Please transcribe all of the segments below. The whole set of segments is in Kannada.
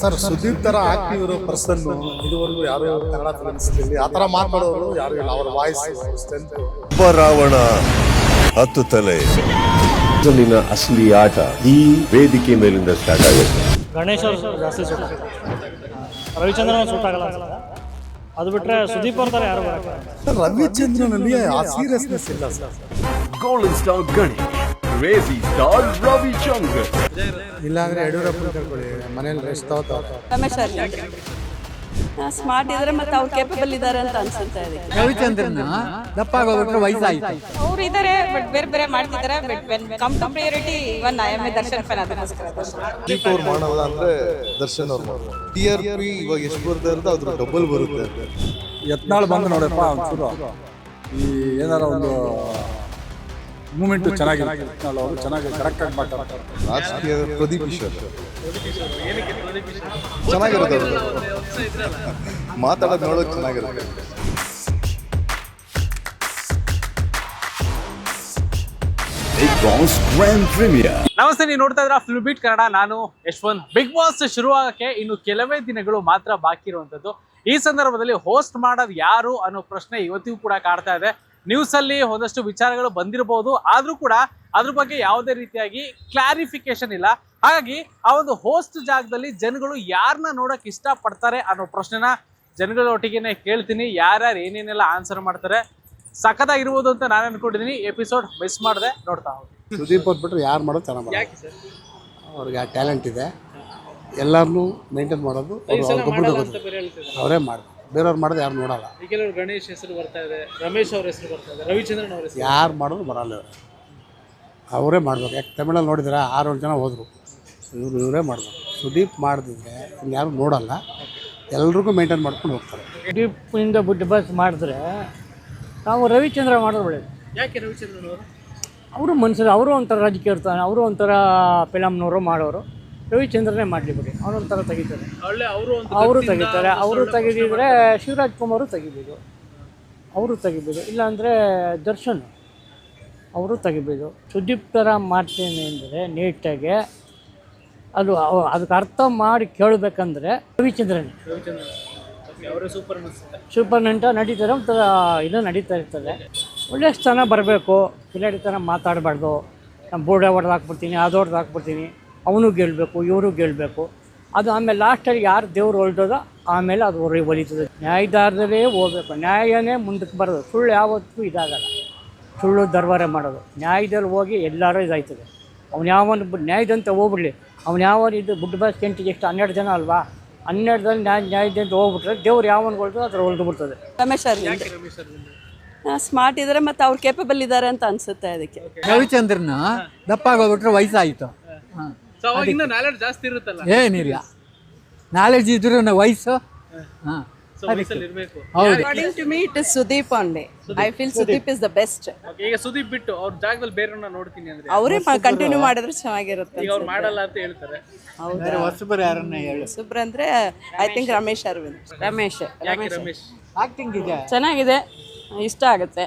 ಸರ್ ಸುದೀಪ್ ತರ ಆಕ್ಟಿವ್ ಇರೋ ಪರ್ಸನ್ ಇದುವರೆಗೂ ಯಾರು ಕನ್ನಡ ಫಿಲ್ಮ್ಸ್ ಆ ತರ ಮಾತಾಡೋರು ಯಾರು ಇಲ್ಲ. ಅವ್ರ ವಾಯ್ಸ್ ಸ್ಟ್ರೆಂತ್ ಒಬ್ಬ ರಾವಣ ಹತ್ತು ತಲೆ. ಇಲ್ಲಿನ ಅಸಲಿ ಆಟ ಈ ವೇದಿಕೆ ಮೇಲಿಂದ ಸ್ಟಾರ್ಟ್ ಆಗುತ್ತೆ ಗಣೇಶ್ ಅವರು ಜಾಸ್ತಿ ಸುಟ್ಟ ರವಿಚಂದ್ರನ್ ಸೂಟ್ ಆಗಲ್ಲ ಅದು ಬಿಟ್ರೆ ಸುದೀಪ್ ಅವ್ರ ಥರ ಯಾರು ಬರಕ್ಕೆ ರವಿಚಂದ್ರನಲ್ಲಿ ಆ ಸೀರಿಯಸ್ನೆಸ್ ಇಲ್ಲ sir. Golden star Ganesh, Ravi Chandra ಇಲ್ಲ ಅಂದ್ರೆ ಯಡಿಯೂರಪ್ಪನ ಕರ್ಕೊಳ್ಳಿ ಮನೇಲಿ ರೆಸ್ಟ್ ತಗೋತಾರೆ ರಮೇಶ್ ಸ್ಮಾರ್ಟ್ ಇದ್ರೆ ಮತ್ತೆ ಅವ್ರು ಕೇಪಬಲ್ ಇದ್ದಾರೆ ಅಂತ ಅನ್ಸುತ್ತೆ ಅದಕ್ಕೆ. ರವಿಚಂದ್ರನ್ ದಪ್ಪ ಆಗೋಗ್ಬಿಟ್ರೆ ವಯಸ್ಸಾಯ್ತು. ಅವ್ರು ಇದ್ದಾರೆ ಬಟ್ ಬೇರೆ ಬೇರೆ ಮಾಡ್ತಿದ್ದಾರೆ but when come to priority even I am a Darshan fan ಅದಕ್ಕೋಸ್ಕರ. ದೀಪ್ ಅವ್ರು ಮಾಡಲ್ಲ ಅಂದ್ರೆ ದರ್ಶನ್ ಅವ್ರು. ಟಿ ಆರ್ ಪಿ ಇವಾಗ ಎಷ್ಟು ಬರುತ್ತೆ ಅಂತ ಅದ್ರ ಡಬಲ್ ಬರುತ್ತೆ. ಯತ್ನಾಳ್ ಬಂದು ನೋಡಪ್ಪ ಒಂಚೂರು. ಈ ಏನಾರ ಒಂದು ಮೂಮೆಂಟ್ ಚೆನ್ನಾಗಿದೆ. ಯತ್ನಾಳ್ ಅವರು ಚೆನ್ನಾಗಿ ಕರೆಕ್ಟಾಗಿ ಮಾತಾಡ್ತಾರೆ ಪ್ರದೀಪ್ ಈಶ್ವರ್. ಚೆನ್ನಾಗಿರುತ್ತೆ. ಮಾತಾಡೋದು. ನಮಸ್ತೆ ನೀವು ನೋಡ್ತಾ ಇದ್ರ ಫ್ಲೂಬಿಟ್ ಬೀಟ್ ಕನ್ನಡ ನಾನು ಯಶ್ವಂತ್. ಬಿಗ್ ಬಾಸ್ ಶುರುವಾಗಕ್ಕೆ ಇನ್ನು ಕೆಲವೇ ದಿನಗಳು ಮಾತ್ರ ಬಾಕಿ ಇರುವಂತದ್ದು. ಈ ಸಂದರ್ಭದಲ್ಲಿ ಹೋಸ್ಟ್ ಮಾಡೋದು ಯಾರು ಅನ್ನೋ ಪ್ರಶ್ನೆ ಇವತ್ತಿಗೂ ಕೂಡ ಕಾಡ್ತಾ ಇದೆ. ನ್ಯೂಸ್ ಅಲ್ಲಿ ಒಂದಷ್ಟು ವಿಚಾರಗಳು ಬಂದಿರಬಹುದು ಆದ್ರೂ ಕೂಡ ಅದ್ರ ಬಗ್ಗೆ ಯಾವುದೇ ರೀತಿಯಾಗಿ ಕ್ಲಾರಿಫಿಕೇಶನ್ ಇಲ್ಲ. ಹಾಗಾಗಿ ಆ ಒಂದು ಹೋಸ್ಟ್ ಜಾಗದಲ್ಲಿ ಜನಗಳು ಯಾರನ್ನ ನೋಡಕ್ ಇಷ್ಟ ಪಡ್ತಾರೆ ಅನ್ನೋ ಪ್ರಶ್ನೆನ ಜನಗಳ ಒಟ್ಟಿಗೆನೆ ಕೇಳ್ತೀನಿ. ಯಾರ್ಯಾರು ಏನೇನೆಲ್ಲ ಆನ್ಸರ್ ಮಾಡ್ತಾರೆ. ಸಖತ್ತಾಗಿರ್ಬೋದು ಅಂತ ನಾನು ಅನ್ಕೊಂಡಿದ್ದೀನಿ ಎಪಿಸೋಡ್ ಮಿಸ್ ಮಾಡದೆ ನೋಡ್ತಾ ಹೋಗಿ. ಸುದೀಪ್ ಅವ್ರು ಬಿಟ್ಟರೆ ಯಾರು ಮಾಡೋದು ಚೆನ್ನಾಗಿ ಮಾಡೋದು ಅವ್ರಿಗೆ ಆ ಟ್ಯಾಲೆಂಟ್ ಇದೆ. ಎಲ್ಲರನ್ನೂ ಮೇಂಟೈನ್ ಮಾಡೋದು. ಅವ್ರು ಅವ್ರಿಗೊಬ್ರಿಗೆ ಗೊತ್ತು ಅವರೇ ಮಾಡ್ಬೇಕು. ಬೇರೆಯವ್ರು ಮಾಡೋದು ಯಾರು ನೋಡಲ್ಲ. ಕೆಲವರು ಗಣೇಶ್ ಹೆಸರು ಬರ್ತಾ ಇದೆ ರಮೇಶ್ ಅವ್ರ ಹೆಸರು ಬರ್ತಾ ಇದೆ ರವಿಚಂದ್ರನ್ ಅವ್ರ ಹೆಸರು. ಯಾರು ಮಾಡೋದು ಬರಲ್ಲ ಇವ್ರು. ಅವರೇ ಮಾಡ್ಬೇಕು. ಯಾಕೆ ತಮಿಳಲ್ಲಿ ನೋಡಿದ್ರೆ ಆರು ಏಳು ಜನ ಹೋದರು. ಇವರು ಇವರೇ ಮಾಡಬೇಕು. ಸುದೀಪ್ ಮಾಡಿದ್ರೆ ಯಾರು ನೋಡಲ್ಲ. ಎಲ್ರಿಗೂ ಮೇಂಟೈನ್ ಮಾಡ್ಕೊಂಡು ಹೋಗ್ತಾರೆ. ಸುದೀಪಿಂದ ಬುಡ್ ಬಸ್ ಮಾಡಿದ್ರೆ ನಾವು ರವಿಚಂದ್ರ ಮಾಡೋದು ಒಳ್ಳೆಯದು ಯಾಕೆ ರವಿಚಂದ್ರನ್ ಅವರು? ಅವರು ಮನುಷ್ಯರು ಅವರು ಒಂಥರ ರಾಜಕೀಯ ಇರ್ತಾನೆ ಅವರು ಒಂಥರ ಫಿಲಮ್ನವರು ಮಾಡೋರು. ರವಿಚಂದ್ರನೇ ಮಾಡಲಿ ಬಿಡಿ. ಅವನೊಂಥರ ತೆಗಿತಾರೆ. ಅವರು ತೆಗಿತಾರೆ. ಅವರು ತೆಗೆದಿದ್ರೆ ಶಿವರಾಜ್ ಕುಮಾರು ತೆಗಿಬೋದು. ಅವರು ತೆಗಿಬೋದು. ಇಲ್ಲಾಂದರೆ ದರ್ಶನ್ ಅವರು ತೆಗಿಬೋದು. ಸುದೀಪ್ ಥರ ಮಾಡ್ತೇನೆ ಅಂದರೆ ನೀಟಾಗೆ ಅದು ಅದಕ್ಕೆ ಅರ್ಥ ಮಾಡಿ ಕೇಳಬೇಕಂದ್ರೆ ರವಿಚಂದ್ರನೇ. ಸೂಪರ್ ನಂಟ ನಡೀತಾರೆ. ಒಂಥರ ಇದು ನಡೀತಾ ಇರ್ತದೆ. ಒಳ್ಳೆ ಸ್ಥಾನ ಬರಬೇಕು. ಕಿಲಾಡಿ ಥರ ಮಾತಾಡಬಾರ್ದು. ನಮ್ಮ ಬೋರ್ಡೆ ಹೊಡೆದು ಹಾಕ್ಬಿಡ್ತೀನಿ ಅದು ಹೊಡೆದು ಹಾಕ್ಬಿಡ್ತೀನಿ. ಅವನು ಗೆಲ್ಲಬೇಕು ಇವರು ಗೆಲ್ಲಬೇಕು ಅದು ಆಮೇಲೆ ಲಾಸ್ಟಲ್ಲಿ ಯಾರು ದೇವ್ರು ಹೊಲ್ದೋದೋ ಆಮೇಲೆ ಅದು ಹೊರಗೆ ಒಲಿತದೆ ನ್ಯಾಯದಾರದಲ್ಲೇ ಹೋಗ್ಬೇಕು. ನ್ಯಾಯನೇ ಮುಂದಕ್ಕೆ ಬರೋದು. ಸುಳ್ಳು ಯಾವತ್ತೂ ಇದಾಗಲ್ಲ. ಸುಳ್ಳು ದರ್ಬಾರೆ ಮಾಡೋದು. ನ್ಯಾಯದಲ್ಲಿ ಹೋಗಿ ಎಲ್ಲರೂ ಇದಾಯ್ತದೆ. ಅವ್ನು ಯಾವನು ನ್ಯಾಯದಂತ ಹೋಗ್ಬಿಡಲಿ. ಅವ್ನು ಯಾವನು ಇದು ಬುಡ್ ಬಸ್ ಕೆಂಟಿಗೆ ಎಷ್ಟು ಹನ್ನೆರಡು ಜನ ಅಲ್ವಾ? ಜನ ನ್ಯಾಯ ನ್ಯಾಯದಂತ ಹೋಗ್ಬಿಟ್ರೆ ದೇವ್ರು ಯಾವನ್ಗೊಳ್ದು ಅದ್ರ ಹೊಲ್ದು ಬಿಡ್ತದೆ ರಮೇಶ್ ಸ್ಮಾರ್ಟ್ ಇದ್ದಾರೆ ಮತ್ತೆ ಅವ್ರು ಕೇಪಬಲ್ ಇದ್ದಾರೆ ಅಂತ ಅನ್ಸುತ್ತೆ ಅದಕ್ಕೆ. ರವಿಚಂದ್ರನ ದಪ್ಪ ಆಗೋಗ್ಬಿಟ್ರೆ ವಯಸ್ಸಾಯಿತು. ನಾಲೆಡ್ಜ್ ಜಾಸ್ತಿ ಇರುತ್ತಲ್ಲ? ಏನಿಲ್ಲ ನಾಲೆಜ್ ಇದ್ರು ವಯಸ್ಸು. ಹಾಂ. ಸೊ ವಯಸ್ಸಲ್ಲಿ ಇರಬೇಕು. ಹೌದು. According to me it is Sudeep only I feel Sudeep is the best ಈಗ ಸುದೀಪ್ ಬಿಟ್ಟು ಅವ್ರ ಜಾಗದಲ್ಲಿ ಬೇರೆಯವ್ರನ್ನ ನೋಡ್ತೀನಿ ಅಂದ್ರೆ ಅವರೇ ಕಂಟಿನ್ಯೂ ಮಾಡಿದ್ರೆ ಚೆನ್ನಾಗಿರುತ್ತೆ ಈಗ ಅವ್ರು ಮಾಡಲ್ಲ ಅಂತ ಹೇಳ್ತಾರೆ. ಹೌದಾ. ಹೊಸಬರು ಯಾರನ್ನ ಹೇಳು. ಸುಬ್ರ ಅಂದ್ರೆ ಐ ಥಿಂಕ್ ರಮೇಶ್ ಅರವಿಂದ್. ರಮೇಶ್ ಯಾಕೆ ರಮೇಶ್. ಆಕ್ಟಿಂಗ್ ಇದೆ. ಚೆನ್ನಾಗಿದೆ. ಇಷ್ಟ ಆಗುತ್ತೆ.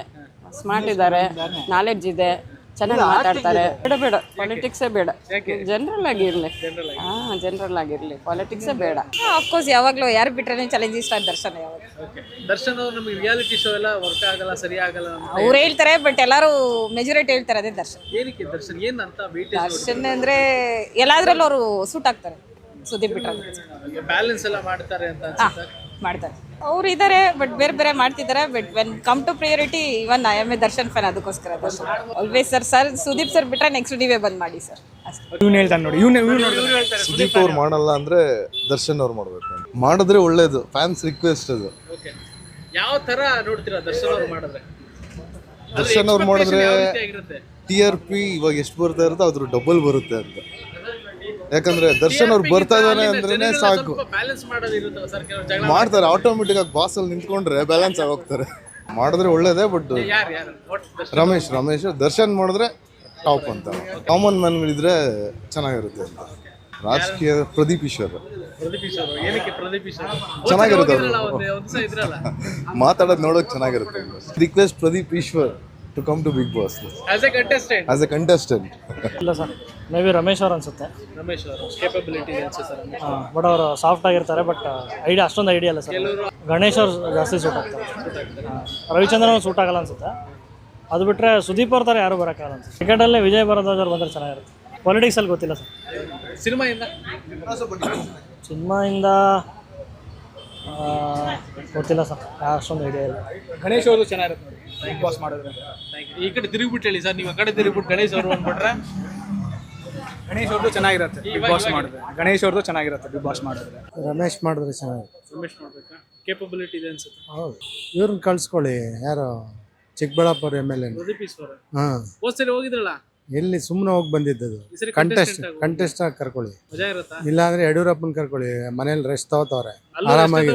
ಸ್ಮಾರ್ಟ್ ಇದ್ದಾರೆ. ನಾಲೆಡ್ಜ್ ಇದೆ. ಚೆನ್ನಾಗಿ ಮಾತಾಡ್ತಾರೆ. ಬೇಡ ಬೇಡ. ಪಾಲಿಟಿಕ್ಸೇ ಬೇಡ. ಜನರಲ್ ಆಗಿರ್ಲಿ ಹಾ ಜನರಲ್ ಆಗಿರ್ಲಿ ಪಾಲಿಟಿಕ್ಸೇ ಬೇಡ. ಅಫ್ಕೋರ್ಸ್ ಯಾವಾಗಲೂ ಯಾರು ಬಿಟ್ರೆ ಚಾಲೆಂಜ್ ಇಷ್ಟ ದರ್ಶನ ಯಾವಾಗ ದರ್ಶನ್ ಅವ್ರು ನಮಗೆ ರಿಯಾಲಿಟಿ ಶೋ ಎಲ್ಲ ವರ್ಕ್ ಆಗಲ್ಲ ಸರಿ ಆಗಲ್ಲ ಅಂತ ಅವ್ರು ಹೇಳ್ತಾರೆ ಬಟ್ ಎಲ್ಲರೂ ಮೆಜಾರಿಟಿ ಹೇಳ್ತಾರೆ ಅದೇ ದರ್ಶನ್. ಏನಕ್ಕೆ ದರ್ಶನ್? ಏನು ಅಂತ ದರ್ಶನ್ ಅಂದ್ರೆ ಎಲ್ಲಾದ್ರಲ್ಲೂ ಅವರು ಸೂಟ್ ಆಗ್ತಾರೆ ಸುದೀಪ್ ಬಿಟ್ರೆ. ಬ್ಯಾಲೆನ್ಸ್ ಎಲ್ಲ ಮಾಡ್ತಾರೆ ಅಂತ ಅನ್ಸುತ್ತೆ? ಮಾಡ್ತಾರೆ. ಅವ್ರು ಇದಾರೆ ಬಟ್ ಬೇರೆ ಬೇರೆ ಮಾಡ್ತಿದ್ದಾರೆ but when come to priority even I am a Darshan fan ಅದಕ್ಕೋಸ್ಕರ Darshan always sir sir Sudeep sir ಬಿಟ್ರೆ ನೆಕ್ಸ್ಟ್ ನೀವೇ ಬಂದ್ ಮಾಡಿ ಸರ್ ಅಷ್ಟೇ. ಇವ್ನು ಹೇಳ್ತಾನೆ ನೋಡಿ ಇವ್ನು ಸುದೀಪ್ ಅವ್ರು ಮಾಡಲ್ಲ ಅಂದ್ರೆ ದರ್ಶನ್ ಅವ್ರು ಮಾಡ್ಬೇಕು ಮಾಡಿದ್ರೆ ಒಳ್ಳೇದು ಫ್ಯಾನ್ಸ್ ರಿಕ್ವೆಸ್ಟ್ ಅದು. ಯಾವ ತರ ನೋಡ್ತೀರಾ ದರ್ಶನ್ ಅವ್ರು ಮಾಡಿದ್ರೆ? ದರ್ಶನ್ ಅವ್ರು ಮಾಡಿದ್ರೆ ಟಿ ಆರ್ ಪಿ ಇವಾಗ ಎಷ್ಟು ಬರ್ತಾ ಇರುತ್ತೆ ಅದ್ರ ಡಬಲ್ ಬರುತ್ತೆ ಅಂತ. ಯಾಕಂದ್ರೆ ದರ್ಶನ್ ಅವ್ರು ಬರ್ತಾ ಇದಾರೆ ಅಂದ್ರೆ ಸಾಕು. ಮಾಡ್ತಾರೆ ಆಟೋಮೆಟಿಕ್ ಆಗಿ ಬಾಸ್ ಅಲ್ಲಿ ನಿಂತ್ಕೊಂಡ್ರೆ ಬ್ಯಾಲೆನ್ಸ್ ಆಗೋಗ್ತಾರೆ. ಮಾಡಿದ್ರೆ ಒಳ್ಳೇದೇ ಬಟ್ ರಮೇಶ್ ರಮೇಶ್ ದರ್ಶನ್ ಮಾಡಿದ್ರೆ ಟಾಪ್ ಅಂತ. ಕಾಮನ್ ಮ್ಯಾನ್ಗಳಿದ್ರೆ ಚೆನ್ನಾಗಿರುತ್ತೆ ಅಂತ. ರಾಜಕೀಯ ಪ್ರದೀಪ್ ಈಶ್ವರ್. ಚೆನ್ನಾಗಿರುತ್ತೆ ಮಾತಾಡೋದು ನೋಡೋಕೆ ಚೆನ್ನಾಗಿರುತ್ತೆ. Request Pradeep Eshwar. To come to big boss as a contestant as a contestant ಇಲ್ಲ ಸರ್. ಮೇ ಬಿ ರಮೇಶ್ ಅವ್ರು ಅನ್ಸುತ್ತೆ. ರಮೇಶ್ ಅವರು. ಕೇಪಬಿಲಿಟಿ ಬಟ್ ಅವರು ಸಾಫ್ಟ್ ಆಗಿರ್ತಾರೆ ಬಟ್ ಐಡಿಯಾ ಅಷ್ಟೊಂದು ಐಡಿಯಾ ಅಲ್ಲ ಸರ್. ಗಣೇಶ್ ಅವ್ರು ಜಾಸ್ತಿ ಸೂಟ್ ಆಗ್ತಾರೆ. ರವಿಚಂದ್ರ ಅವ್ರು ಸೂಟ್ ಆಗಲ್ಲ ಅನ್ಸುತ್ತೆ. ಅದು ಬಿಟ್ಟರೆ ಸುದೀಪ್ ಅವ್ರ ಥರ ಯಾರು ಬರೋಕ್ಕಾಗಲ್ಲ ಅನ್ಸುತ್ತೆ. ಕ್ರಿಕೆಟಲ್ಲಿ ವಿಜಯ್ ಭರದ್ವಾಜ್ ಅವ್ರು ಬಂದರೆ ಚೆನ್ನಾಗಿರುತ್ತೆ. ಪಾಲಿಟಿಕ್ಸಲ್ಲಿ ಗೊತ್ತಿಲ್ಲ ಸರ್. ಆ, ಗೊತ್ತಿಲ್ಲ ಸರ್. ಅಷ್ಟೊಂದು ಐಡಿಯಾ ಇಲ್ಲ. ಗಣೇಶ್ ಅವರು ಚೆನ್ನಾಗಿರುತ್ತೆ. ಬಿಗ್ ಬಾಸ್ ಮಾಡಿದ್ರೆ ಈ ಕಡೆ ತಿರುಗಿಬಿಟ್ಟು ಹೇಳಿ ಸರ್ ನೀವು ಆ ಕಡೆ ತಿರುಗಿಬಿಟ್ಟು ಗಣೇಶ್ ಅವರು ಅಂದ್ಬಿಟ್ರೆ ಗಣೇಶ್ ಅವ್ರದ್ದು ಚೆನ್ನಾಗಿರುತ್ತೆ ಬಿಗ್ ಬಾಸ್ ಮಾಡಿದ್ರೆ. ಗಣೇಶ್ ಅವ್ರದ್ದು ಚೆನ್ನಾಗಿರುತ್ತೆ ಬಿಗ್ ಬಾಸ್ ಮಾಡಿದ್ರೆ. ರಮೇಶ್ ಮಾಡಿದ್ರೆ ಚೆನ್ನಾಗಿ ರಮೇಶ್ ಮಾಡಬೇಕಾ? ಕೇಪಬಿಲಿಟಿ ಇದೆ ಅನ್ಸುತ್ತೆ. ಹೌದು. ಇವ್ರನ್ನ ಕಳ್ಸ್ಕೊಳ್ಳಿ ಯಾರು Chikkaballapura M L A Pradeep Eshwara ಹಾಂ. ಹೋದ್ ಸರಿ ಹೋಗಿದ್ರಲ್ಲ? ಎಲ್ಲಿ ಸುಮ್ಮನೆ ಹೋಗಿ ಬಂದಿದ್ದದು. ಕಂಟೆಸ್ಟ್ ಕಂಟೆಸ್ಟ್ ಆಗಿ ಕರ್ಕೊಳ್ಳಿ. ಇಲ್ಲ ಇರುತ್ತಾ? ಇಲ್ಲಾಂದ್ರೆ ಯಡಿಯೂರಪ್ಪನ ಕರ್ಕೊಳ್ಳಿ ಮನೇಲಿ ರೆಸ್ಟ್ ತಗೋತಾವ್ರೆ. ಆರಾಮಾಗಿ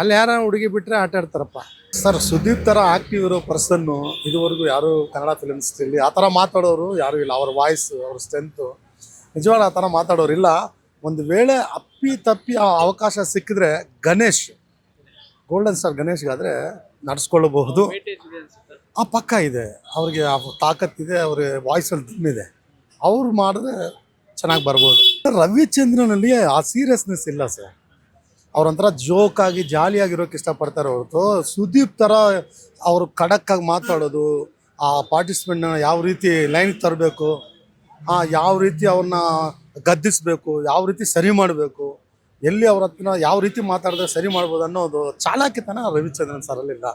ಅಲ್ಲಿ ಯಾರ ಹುಡುಗಿ ಬಿಟ್ರೆ ಆಟ ಆಡ್ತಾರಪ್ಪ. ಸರ್ ಸುದೀಪ್ ತರ ಆಕ್ಟಿವ್ ಇರೋ ಪರ್ಸನ್ನು ಇದುವರೆಗೂ ಯಾರು ಕನ್ನಡ ಫಿಲ್ಮ್ಸ್ನಲ್ಲಿ ಆ ಥರ ಮಾತಾಡೋರು ಯಾರು ಇಲ್ಲ. ಅವ್ರ ವಾಯ್ಸ್ ಅವ್ರ ಸ್ಟ್ರೆಂತ್ ನಿಜವಾಗ ಆ ಥರ ಮಾತಾಡೋರು ಇಲ್ಲ. ಒಂದು ವೇಳೆ ಅಪ್ಪಿ ತಪ್ಪಿ ಆ ಅವಕಾಶ ಸಿಕ್ಕಿದ್ರೆ ಗಣೇಶ್ ಗೋಲ್ಡನ್ ಸ್ಟಾರ್ ಗಣೇಶ್ಗಾದ್ರೆ ನಡೆಸ್ಕೊಳ್ಳಬಹುದು ಆ ಪಕ್ಕ ಇದೆ. ಅವ್ರಿಗೆ ತಾಕತ್ತಿದೆ ಅವ್ರ ವಾಯ್ಸಲ್ಲಿ ಇದೆ. ಅವ್ರು ಮಾಡಿದ್ರೆ ಚೆನ್ನಾಗಿ ಬರ್ಬೋದು. ರವಿಚಂದ್ರನಲ್ಲಿ ಆ ಸೀರಿಯಸ್ನೆಸ್ ಇಲ್ಲ ಸರ್. ಅವ್ರಂತರ ಜೋಕ್ ಆಗಿ, ಜಾಲಿಯಾಗಿರೋಕೆ ಇಷ್ಟಪಡ್ತಾರೆ ಹೊರತು ಸುದೀಪ್ ಥರ ಅವರು ಖಡಕ್ಕಾಗಿ ಮಾತಾಡೋದು, ಆ ಪಾರ್ಟಿಸಿಪೆಂಟ್ನ ಯಾವ ರೀತಿ ಲೈನ್ಗೆ ತರಬೇಕು ಯಾವ ರೀತಿ ಅವ್ರನ್ನ ಗದ್ದಿಸಬೇಕು, ಯಾವ ರೀತಿ ಸರಿ ಮಾಡಬೇಕು, ಎಲ್ಲಿ ಅವ್ರ ಹತ್ರ ಯಾವ ರೀತಿ ಮಾತಾಡಿದ್ರೆ ಸರಿ ಮಾಡ್ಬೋದು ಅನ್ನೋದು ಚಾಲಾಕಿತನ ರವಿಚಂದ್ರನ್ ಸರಲ್ಲಿಲ್ಲ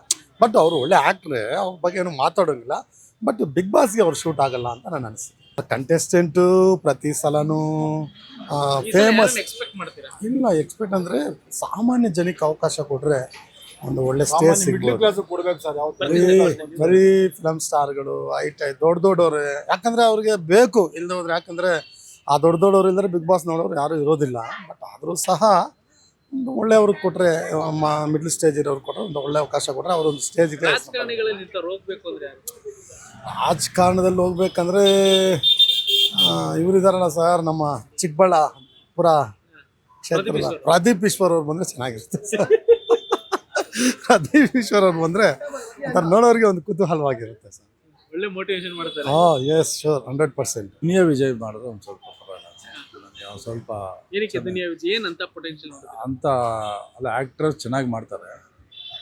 ಬಟ್ ಅವರು ಒಳ್ಳೆ ಆ್ಯಕ್ಟ್ರೆ ಅವ್ರ ಬಗ್ಗೆ ಏನು ಮಾತಾಡೋಂಗಿಲ್ಲ. ಬಟ್ ಬಿಗ್ ಬಾಸ್ಗೆ ಅವ್ರು ಶೂಟ್ ಆಗಲ್ಲ ಅಂತ ನನ್ನ ಅನಿಸ್ತು ಕಂಟೆಸ್ಟೆಂಟು ಪ್ರತಿ ಸಲನೂ ಫೇಮಸ್ ಎಕ್ಸ್ಪೆಕ್ಟ್ ಮಾಡ್ತೀರಾ? ಇಲ್ಲ ಎಕ್ಸ್ಪೆಕ್ಟ್ ಅಂದರೆ ಸಾಮಾನ್ಯ ಜನಕ್ಕೆ ಅವಕಾಶ ಕೊಟ್ಟರೆ ಒಂದು ಒಳ್ಳೆ ಸ್ಟೇಜ್ ಸಿಗ್ಬೋದು. ಬರೀ ಫಿಲಮ್ ಸ್ಟಾರ್ಗಳು ಐಟ್ ದೊಡ್ಡ ದೊಡ್ಡವ್ರೆ. ಯಾಕಂದ್ರೆ ಅವ್ರಿಗೆ ಬೇಕು ಇಲ್ಲದೆ ಹೋದ್ರೆ ಯಾಕಂದ್ರೆ ಆ ದೊಡ್ಡ ದೊಡ್ಡವ್ರು ಇಲ್ಲದ್ರೆ ಬಿಗ್ ಬಾಸ್ ನೋಡೋರು ಯಾರು ಇರೋದಿಲ್ಲ. ಬಟ್ ಆದರೂ ಸಹ ಒಂದು ಒಳ್ಳೆಯವ್ರಿಗೆ ಕೊಟ್ಟರೆ ಮಿಡ್ಲ್ ಸ್ಟೇಜ್ ಇರೋರು ಕೊಟ್ಟರೆ ಒಂದು ಒಳ್ಳೆ ಅವಕಾಶ ಕೊಟ್ಟರೆ ಅವರೊಂದು ಸ್ಟೇಜ್ಗೆ ರಾಜಕಾರಣಿಗಳಲ್ಲಿ ಇಂಥವ್ರು ಹೋಗ್ಬೇಕು ಅಂದ್ರೆ ಯಾರು? ರಾಜಕಾರಣದಲ್ಲಿ ಹೋಗ್ಬೇಕಂದ್ರೆ ಇವರಿದಾರಲ್ಲ ಸರ್ ನಮ್ಮ ಚಿಕ್ಕಬಳ್ಳಾಪುರ ಕ್ಷೇತ್ರದ ಪ್ರದೀಪ್ ಈಶ್ವರ್. ಅವ್ರು ಬಂದರೆ ಚೆನ್ನಾಗಿರುತ್ತೆ ಸರ್. ಪ್ರದೀಪ್ ಈಶ್ವರ್ ಅವ್ರು ಬಂದರೆ ಒಂಥರ ನೋಡೋರಿಗೆ ಒಂದು ಕುತೂಹಲವಾಗಿರುತ್ತೆ ಸರ್. ಒಳ್ಳೆ ಮೋಟಿವೇಶನ್ ಮಾಡ್ತಾರೆ. ಹಾಂ ಎಸ್ ಶೋರ್ ಹಂಡ್ರೆಡ್ ಪರ್ಸೆಂಟ್ ನೀವೇ ವಿಜಯ್ ಮಾಡಿದ್ರೆ ಒಂದು ಸ್ವಲ್ಪ ಸ್ವಲ್ಪ ಏನಕ್ಕೆ ದುನಿಯಾ ವಿಜಯ್ ಏನಂತ ಪೊಟೆನ್ಷಿಯಲ್ ಅಂತ ಅಲ್ಲ ಆ್ಯಕ್ಟ್ರಸ್ ಚೆನ್ನಾಗಿ ಮಾಡ್ತಾರೆ.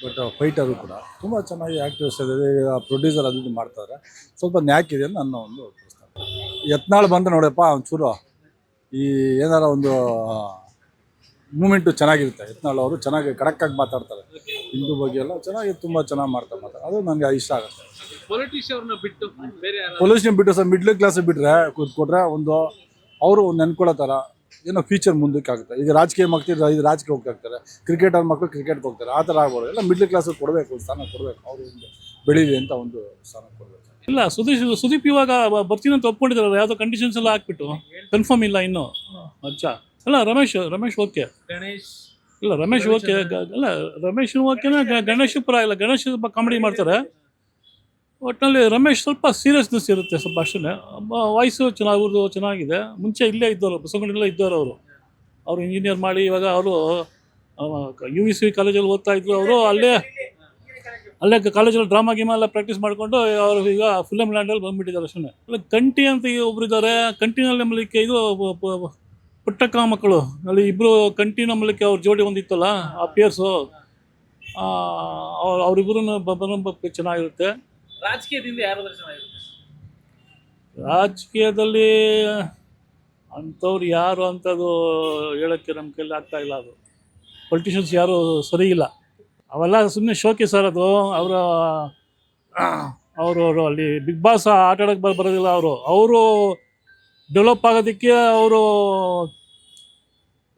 ಬಟ್ ಫೈಟರು ಕೂಡ. ತುಂಬ ಚೆನ್ನಾಗಿ ಆ್ಯಕ್ಟರ್ಸ್ ಇದೆ ಪ್ರೊಡ್ಯೂಸರ್ ಅದು ಇದು ಮಾಡ್ತಾರೆ. ಸ್ವಲ್ಪ ನ್ಯಾಕ್ ಇದೆ ಅಂತ ನನ್ನ ಒಂದು ಪ್ರಸ್ತಾವ ಯತ್ನಾಳ್ ಬಂದರೆ ನೋಡಪ್ಪ ಒಂಚೂರು ಈ ಏನಾರ ಒಂದು ಮೂಮೆಂಟು ಚೆನ್ನಾಗಿರುತ್ತೆ. ಯತ್ನಾಳ್ ಅವರು ಚೆನ್ನಾಗಿ ಕಡಕ್ಕಾಗಿ ಮಾತಾಡ್ತಾರೆ. ಹಿಂದೂ ಬಗ್ಗೆ ಎಲ್ಲ ಚೆನ್ನಾಗಿ ತುಂಬ ಚೆನ್ನಾಗಿ ಮಾಡ್ತಾರೆ ಮಾತಾಡ ಅದು ನನಗೆ ಇಷ್ಟ ಆಗುತ್ತೆ. ಪೊಲಿಟಿಷಿಯನ್ ಅವ್ರನ್ನ ಬಿಟ್ಟು ಬೇರೆ ಪೊಲ್ಯೂಷನ್ ಬಿಟ್ಟು ಸರ್ ಮಿಡ್ಲ್ ಕ್ಲಾಸ್ ಬಿಟ್ಟರೆ ಕೂತ್ಕೊಟ್ರೆ ಒಂದು ಅವರು ನೆನ್ಕೊಳ್ಳೋ ಥರ ಏನೋ ಫ್ಯೂಚರ್ ಮುಂದಕ್ಕೆ ಆಗುತ್ತೆ ಈಗ ರಾಜಕೀಯ ಮಕ್ಕಳು ಇದು ರಾಜಕೀಯ ಹೋಗ್ತಾ ಇರ್ತಾರೆ ಕ್ರಿಕೆಟರ್ ಮಕ್ಕಳು ಕ್ರಿಕೆಟ್ಗೆ ಹೋಗ್ತಾರೆ. ಆ ಥರ ಆಗ್ಬೋದು. ಎಲ್ಲ ಮಿಡ್ಲ್ ಕ್ಲಾಸ್ ಕೊಡಬೇಕು ಸ್ಥಾನ ಕೊಡಬೇಕು. ಅವರು ಒಂದು ಬೆಳೀಲಿ ಅಂತ ಒಂದು ಸ್ಥಾನ ಕೊಡಬೇಕು. ಇಲ್ಲ ಸುದೀಪ್ ಸುದೀಪ್ ಇವಾಗ ಬರ್ತೀನಿ ಅಂತ ಒಪ್ಕೊಂಡಿದ್ದಾರೆ. ಯಾವುದೋ ಕಂಡೀಷನ್ಸ್ ಎಲ್ಲ ಹಾಕ್ಬಿಟ್ಟು. ಕನ್ಫರ್ಮ್ ಇಲ್ಲ ಇನ್ನು. ಅಚ್ಚಾ. ಅಲ್ಲ ರಮೇಶ್ ರಮೇಶ್ ಓಕೆ ಗಣೇಶ್. ಇಲ್ಲ ರಮೇಶ್ ಓಕೆ ಅಲ್ಲ ರಮೇಶ್ ಓಕೆನ ಗಣೇಶ್ ಪರ ಇಲ್ಲ. ಗಣೇಶ್ ಕಾಮಿಡಿ ಮಾಡ್ತಾರೆ. ಒಟ್ಟಿನಲ್ಲಿ ರಮೇಶ್ ಸ್ವಲ್ಪ ಸೀರಿಯಸ್ನೆಸ್ ಇರುತ್ತೆ ಸ್ವಲ್ಪ ಅಷ್ಟೇ ವಾಯ್ಸು ಚೆನ್ನಾಗಿ ಅವ್ರದ್ದು ಚೆನ್ನಾಗಿದೆ. ಮುಂಚೆ ಇಲ್ಲೇ ಇದ್ದವರು ಬಸವನಗುಡಿಯಲ್ಲೇ ಇದ್ದವರು ಅವರು ಅವರು ಇಂಜಿನಿಯರ್ ಮಾಡಿ ಇವಾಗ ಅವರು ಯು ವಿ ಸಿ ಕಾಲೇಜಲ್ಲಿ ಓದ್ತಾ ಇದ್ರು ಅವರು ಅಲ್ಲೇ ಅಲ್ಲೇ ಕಾಲೇಜಲ್ಲಿ ಡ್ರಾಮಾ ಗೀಮಾ ಎಲ್ಲ ಪ್ರಾಕ್ಟೀಸ್ ಮಾಡಿಕೊಂಡು ಅವರು ಈಗ ಫಿಲಮ್ ಲ್ಯಾಂಡಲ್ಲಿ ಬಂದುಬಿಟ್ಟಿದ್ದಾರೆ ಅಷ್ಟೇ. ಅಲ್ಲ ಕಂಟಿ ಅಂತ ಈಗ ಒಬ್ರು ಇದ್ದಾರೆ. ಕಂಟಿನಲ್ಲಿ ನಂಬಲಿಕ್ಕೆ ಇದು ಪುಟ್ಟಕ್ಕ ಮಕ್ಕಳು. ಅಲ್ಲಿ ಇಬ್ಬರು ಕಂಟಿ ನಂಬಲಿಕ್ಕೆ ಅವ್ರ ಜೋಡಿ ಒಂದಿತ್ತಲ್ಲ ಆ ಪೇರ್ಸು ಅವ್ರು ಅವರಿಬ್ಬರು ಬಂದು ಚೆನ್ನಾಗಿರುತ್ತೆ. ರಾಜಕೀಯದಿಂದ ಯಾರಾದ್ರೂ ಚೆನ್ನಾಗಿರುತ್ತೆ? ರಾಜಕೀಯದಲ್ಲಿ ಅಂಥವ್ರು ಯಾರು ಅಂಥದ್ದು ಹೇಳೋಕ್ಕೆ ನಮ್ಮ ಕೈಲಿ ಆಗ್ತಾ ಇಲ್ಲ ಅದು. ಪೊಲಿಟಿಷಿಯನ್ಸ್ ಯಾರು ಸರಿ ಇಲ್ಲ. ಅವೆಲ್ಲ ಸುಮ್ಮನೆ ಶೋಕಿ ಸರ್ ಅದು. ಅವರ ಅವರು ಅವರು ಅಲ್ಲಿ ಬಿಗ್ ಬಾಸ್ ಆಟ ಆಡೋಕ್ಕೆ ಬರ ಬರೋದಿಲ್ಲ ಅವರು. ಅವರು ಡೆವಲಪ್ ಆಗೋದಕ್ಕೆ ಅವರು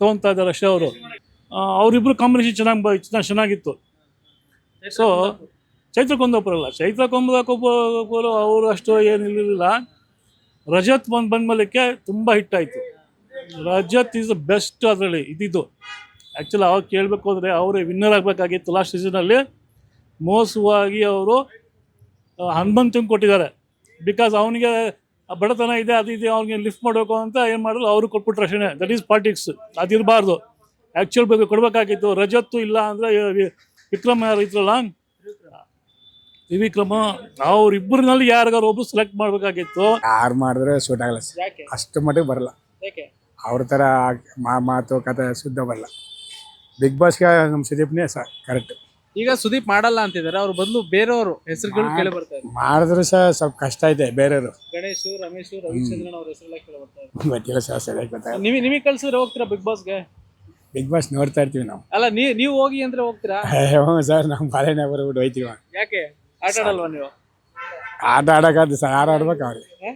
ತೊಗೊತಾ ಇದ್ದಾರೆ ಅಷ್ಟೇ ಅವರು. ಅವರಿಬ್ಬರು ಕಾಂಬಿನೇಷನ್ ಚೆನ್ನಾಗಿ ಬ ಚೆನ್ನಾಗಿ ಚೆನ್ನಾಗಿತ್ತು. ಸೊ ಚೈತ್ರ ಕುಂದಾಪುರಲ್ಲ ಚೈತ್ರ ಕೊಂದಪುರ ಅವರು ಅಷ್ಟು ಏನು ಇರಲಿಲ್ಲ. ರಜತ್ ಬಂದು ಬಂದ್ಮೇಲಕ್ಕೆ ತುಂಬ ಹಿಟ್ ಆಯಿತು. ರಜತ್ ಈಸ್ ದ ಬೆಸ್ಟ್ ಅದರಲ್ಲಿ ಇದ್ದಿದ್ದು ಆ್ಯಕ್ಚುಲಿ ಅವಾಗ ಕೇಳಬೇಕು ಅಂದರೆ ಅವರೇ ವಿನ್ನರ್ ಆಗಬೇಕಾಗಿತ್ತು ಲಾಸ್ಟ್ ಸೀಸನಲ್ಲಿ ಮೋಸವಾಗಿ ಅವರು ಹನುಮಂತಂಗೆ ಕೊಟ್ಟಿದ್ದಾರೆ. ಬಿಕಾಸ್ ಅವನಿಗೆ ಬಡತನ ಇದೆ, ಅದು ಇದೆ, ಅವ್ನಿಗೆ ಲಿಫ್ಟ್ ಮಾಡಬೇಕು ಅಂತ ಏನು ಮಾಡಿದ್ರು, ಅವರು ಕೊಟ್ಬಿಟ್ರು ಅಷ್ಟೇ ದಟ್ ಈಸ್ ಪಾಲಿಟಿಕ್ಸ್ ಅದಿರಬಾರ್ದು ಆ್ಯಕ್ಚುಲ್ ಬೇಕು, ಕೊಡಬೇಕಾಗಿತ್ತು. ರಜತ್ತು ಇಲ್ಲ ಅಂದರೆ ವಿಕ್ರಮ್ ಯಾರು ಇದ್ರಲ್ಲ? ತ್ರಿವಿಕ್ರಮ ಅವ್ರಿಬ್ಬರಿನಲ್ಲಿ ಯಾರಿಗಾರು ಒಬ್ರು ಸೆಲೆಕ್ಟ್ ಮಾಡಬೇಕಾಗಿತ್ತು. ಯಾರು ಮಾಡಿದ್ರೆ ಸೂಟ್ ಆಗಲ್ಲ ಸರ್. ಯಾಕೆ? ಅಷ್ಟು ಮಟ್ಟಿಗೆ ಬರಲ್ಲ. ಯಾಕೆ? ಅವ್ರ ಥರ ಮಾ ಮಾತು ಕತೆ ಶುದ್ಧ ಬರಲ್ಲ. ಬಿಗ್ ಬಾಸ್ಗೆ ನಮ್ಮ ಸುದೀಪ್ನೇ ಸರ್ ಕರೆಕ್ಟ್ ಈಗ ಸುದೀಪ್ ಮಾಡಲ್ಲ ಅಂತಿದ್ದಾರೆ. ಅವ್ರ ಬದಲು ಬೇರೆಯವರು ಹೆಸರುಗಳು ಕೇಳಿ ಬರ್ತಾ ಮಾಡಿದ್ರೆ ಮಾಡಿದ್ರು ಸಹ ಸ್ವಲ್ಪ ಕಷ್ಟ ಇದೆ ಬೇರೆಯವರು. ಗಣೇಶ್ ರಮೇಶ್ ರವಿಚಂದ್ರನ್ ಅವ್ರ ಹೆಸರೆಲ್ಲ ಕೇಳಿ ಬರ್ತಾ ಇದೆ ಗೊತ್ತಿಲ್ಲ ಸರ್ ಸರಿಯಾಗಿ ಗೊತ್ತಾಗಲ್ಲ. ನಿಮಗೆ ನಿಮಗೆ ಕಳ್ಸಿದ್ರೆ ಹೋಗ್ತೀರಾ ಬಿಗ್ ಬಾಸ್ಗೆ ಬಿಗ್ ಬಾಸ್ ನೋಡ್ತಾ ಇರ್ತೀವಿ ನಾವು. ಅಲ್ಲ ನೀ ನೀವು ಹೋಗಿ ಅಂದ್ರೆ ಹೋಗ್ತೀರಾ? ಹ್ಞೂ ಸರ್ ನಮ್ಮ ಬಾಳೆನೇ ಬರ್ಬಿಟ್ಟು ಹೋಯ್ತೀವಿ. ಯಾಕೆ? ಆಟ ಆಡಲ್ವಾ ನೀವು? ಆಟ ಆಡೋಕ್ಕಾದ್ದು ಸರ್ ಯಾರು ಆಡ್ಬೇಕು ಅವ್ರಿಗೆ.